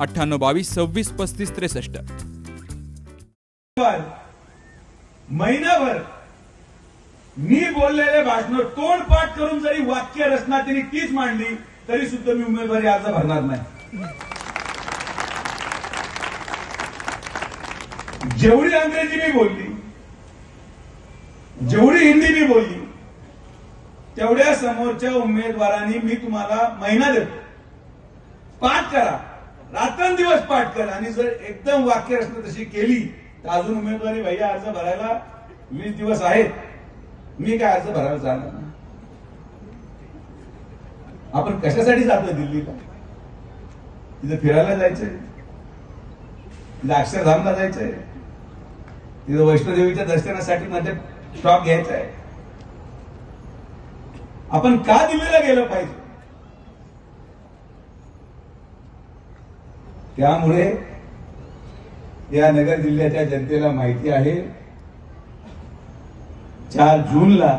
अठ्ठ्याण्णव बावीस सव्वीस पस्तीस त्रेसष्ट. महिनाभर मी बोललेले भाषण तोडपाठ करून जरी वाक्य रचना त्यांनी तीच मांडली तरी सुद्धा मी उमेदवारी अर्ज भरणार नाही. जेवढी अंग्रेजी मी बोलली जेवढी हिंदी मी बोलली तेवढ्या समोरच्या उमेदवारांनी मी तुम्हाला महिना देतो. पाठ करा. रात्रंदिवस पाठ कर. आणि जर एकदम वाक्यरचना तशी केली तर अजून उमेदवारी भैया अर्ज भरायला वीस दिवस आहेत. मी काय अर्ज भरायला जाणार नाही. आपण कशासाठी जातोय दिल्लीला? तिथे फिरायला जायचंय. तिथं अक्षरधामला जायचंय. तिथं वैष्णोदेवीच्या दर्शनासाठी मध्ये स्टॉप घ्यायचा आहे आपण का दिल्लीला गेलं पाहिजे? त्यामुळे या नगर जिल्ह्याच्या जनतेला माहिती आहे चार जूनला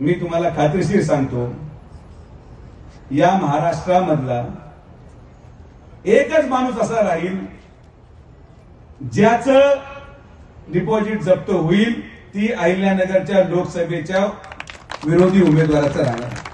मी तुम्हाला खात्रीशीर सांगतो या महाराष्ट्रामधला एकच माणूस असा राहील ज्याचं डिपॉझिट जप्त होईल ती अहिल्यानगरच्या लोकसभेच्या विरोधी उमेदवाराचं राहणार.